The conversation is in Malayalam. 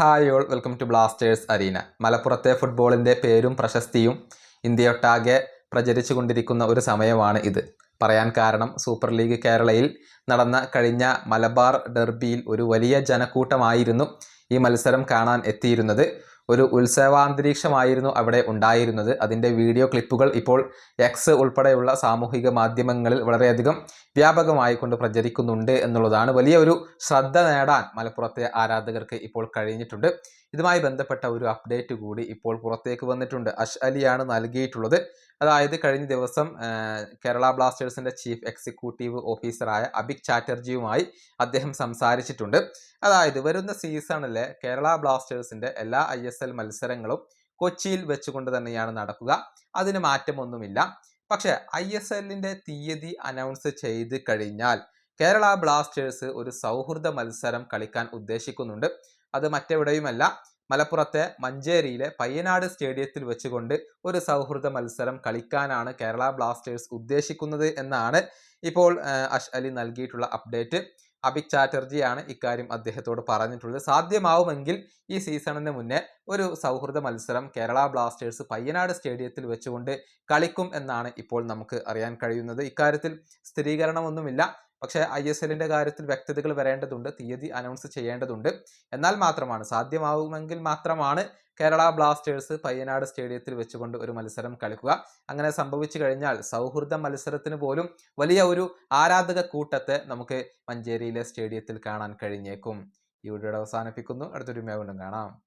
Hi all welcome to Blasters Arena. മലപ്പുറത്തെ ഫുട്ബോളിന്റെ പേരും പ്രശസ്തിയും ഇന്ത്യയൊട്ടാകെ പ്രചരിച്ചു കൊണ്ടിരിക്കുന്ന ഒരു സമയമാണ് ഇത്. പറയാൻ കാരണം സൂപ്പർ ലീഗ് കേരളയിൽ നടന്ന കഴിഞ്ഞ മലബാർ ഡെർബിയിൽ ഒരു വലിയ ജനക്കൂട്ടമായിരുന്നു ഈ മത്സരം കാണാൻ എത്തിയിരുന്നത്. ഒരു ഉത്സവാന്തരീക്ഷമായിരുന്നു അവിടെ ഉണ്ടായിരുന്നത്. അതിന്റെ വീഡിയോ ക്ലിപ്പുകൾ ഇപ്പോൾ എക്സ് ഉൾപ്പെടെയുള്ള സാമൂഹിക മാധ്യമങ്ങളിൽ വളരെയധികം വ്യാപകമായി കൊണ്ട് പ്രചരിക്കുന്നുണ്ട് എന്നുള്ളതാണ് വലിയ ഒരു ശ്രദ്ധ നേടാൻ മലപ്പുറത്തെ ആരാധകർക്ക് ഇപ്പോൾ കഴിഞ്ഞിട്ടുണ്ട്. ഇതുമായി ബന്ധപ്പെട്ട ഒരു അപ്ഡേറ്റ് കൂടി ഇപ്പോൾ പുറത്തേക്ക് വന്നിട്ടുണ്ട്. അഷ് അലിയാണ് നൽകിയിട്ടുള്ളത്. അതായത് കഴിഞ്ഞ ദിവസം കേരള ബ്ലാസ്റ്റേഴ്സിന്റെ ചീഫ് എക്സിക്യൂട്ടീവ് ഓഫീസറായ അബിക് ചാറ്റർജിയുമായി അദ്ദേഹം സംസാരിച്ചിട്ടുണ്ട്. അതായത് വരുന്ന സീസണിലെ കേരള ബ്ലാസ്റ്റേഴ്സിന്റെ എല്ലാ ഐ എസ് എൽ മത്സരങ്ങളും കൊച്ചിയിൽ വെച്ചുകൊണ്ട് തന്നെയാണ് നടക്കുക. അതിന് മാറ്റമൊന്നുമില്ല. പക്ഷേ ഐ എസ് എല്ലിന്റെ തീയതി അനൗൺസ് ചെയ്ത് കഴിഞ്ഞാൽ കേരള ബ്ലാസ്റ്റേഴ്സ് ഒരു സൗഹൃദ മത്സരം കളിക്കാൻ ഉദ്ദേശിക്കുന്നുണ്ട്. അത് മറ്റെവിടെയുമല്ല. മലപ്പുറത്തെ മഞ്ചേരിയിലെ പയ്യനാട് സ്റ്റേഡിയത്തിൽ വെച്ചുകൊണ്ട് ഒരു സൗഹൃദ മത്സരം കളിക്കാനാണ് കേരള ബ്ലാസ്റ്റേഴ്സ് ഉദ്ദേശിക്കുന്നത് എന്നാണ് ഇപ്പോൾ അഷ് അലി നൽകിയിട്ടുള്ള അപ്ഡേറ്റ് അബിക് ചാറ്റർജിയാണ് ഇക്കാര്യം അദ്ദേഹത്തോട് പറഞ്ഞിട്ടുള്ളത്. സാധ്യമാവുമെങ്കിൽ ഈ സീസണിന് മുന്നേ ഒരു സൗഹൃദ മത്സരം കേരള ബ്ലാസ്റ്റേഴ്സ് പയ്യനാട് സ്റ്റേഡിയത്തിൽ വെച്ചുകൊണ്ട് കളിക്കും എന്നാണ് ഇപ്പോൾ നമുക്ക് അറിയാൻ കഴിയുന്നത്. ഇക്കാര്യത്തിൽ സ്ഥിരീകരണമൊന്നുമില്ല. പക്ഷേ ഐ എസ് എല്ലിന്റെ കാര്യത്തിൽ വ്യക്തതകൾ വരേണ്ടതുണ്ട്. തീയതി അനൗൺസ് ചെയ്യേണ്ടതുണ്ട്. എന്നാൽ മാത്രമാണ്. സാധ്യമാവുമെങ്കിൽ മാത്രമാണ് കേരള ബ്ലാസ്റ്റേഴ്സ് പയ്യനാട് സ്റ്റേഡിയത്തിൽ വെച്ചുകൊണ്ട് ഒരു മത്സരം കളിക്കുക. അങ്ങനെ സംഭവിച്ചു കഴിഞ്ഞാൽ സൗഹൃദ മത്സരത്തിന് പോലും വലിയ ഒരു ആരാധക കൂട്ടത്തെ നമുക്ക് മഞ്ചേരിയിലെ സ്റ്റേഡിയത്തിൽ കാണാൻ കഴിഞ്ഞേക്കും. ഈ വീഡിയോ അവസാനിപ്പിക്കുന്നു. അടുത്തൊരു വീണ്ടും കാണാം.